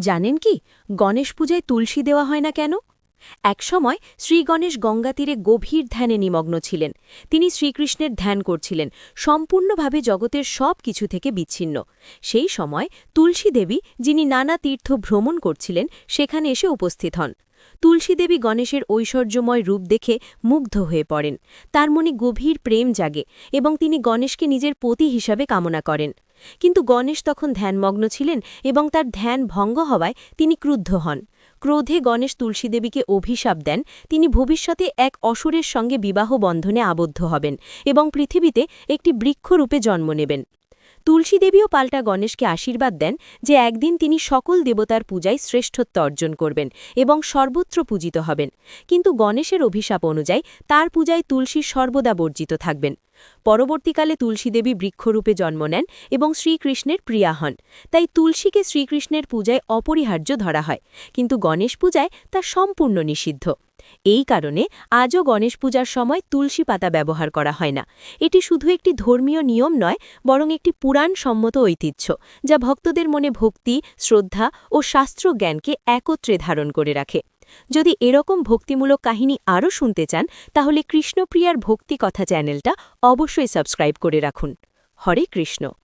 জানেন কি, গণেশ পূজায় তুলসী দেওয়া হয় না কেন? একসময় শ্রীগণেশ গঙ্গা তীরে গভীর ধ্যানে নিমগ্ন ছিলেন। তিনি শ্রীকৃষ্ণের ধ্যান করছিলেন, সম্পূর্ণভাবে জগতের সব কিছু থেকে বিচ্ছিন্ন। সেই সময় তুলসী দেবী, যিনি নানা তীর্থ ভ্রমণ করছিলেন, সেখানে এসে উপস্থিত হন। তুলসী দেবী গণেশের ঐশ্বর্যময় রূপ দেখে মুগ্ধ হয়ে পড়েন। তার মনে গভীর প্রেম জাগে এবং তিনি গণেশকে নিজের পতি হিসাবে কামনা করেন। কিন্তু গণেশ তখন ধ্যানমগ্ন ছিলেন এবং তার ধ্যান ভঙ্গ হওয়ায় তিনি ক্রুদ্ধ হন। ক্রোধে গণেশ তুলসীদেবীকে অভিশাপ দেন। তিনি ভবিষ্যতে এক অসুরের সঙ্গে বিবাহ বন্ধনে আবদ্ধ হবেন এবং পৃথিবীতে একটি বৃক্ষরূপে জন্ম নেবেন। তুলসীদেবীও পাল্টা গণেশকে আশীর্বাদ দেন যে একদিন তিনি সকল দেবতার পূজায় শ্রেষ্ঠত্ব অর্জন করবেন এবং সর্বত্র পূজিত হবেন। কিন্তু গণেশের অভিশাপ অনুযায়ী তার পূজায় তুলসী সর্বদা বর্জিত থাকবেন। পরবর্তীকালে তুলসীদেবী বৃক্ষরূপে জন্ম নেন এবং শ্রীকৃষ্ণের প্রিয়া হন। তাই তুলসীকে শ্রীকৃষ্ণের পূজায় অপরিহার্য ধরা হয়, কিন্তু গণেশ পূজায় তা সম্পূর্ণ নিষিদ্ধ। এই কারণে আজও গণেশ পূজার সময় তুলসী পাতা ব্যবহার করা হয় না। এটি শুধু একটি ধর্মীয় নিয়ম নয়, বরং একটি পুরাণ সম্মত ঐতিহ্য, যা ভক্তদের মনে ভক্তি, শ্রদ্ধা ও শাস্ত্র জ্ঞানকে একত্রে ধারণ করে রাখে। যদি এরকম ভক্তিমূলক কাহিনী আরও শুনতে চান, তাহলে কৃষ্ণপ্রিয়ার ভক্তি কথা চ্যানেলটা অবশ্যই সাবস্ক্রাইব করে রাখুন। হরে কৃষ্ণ।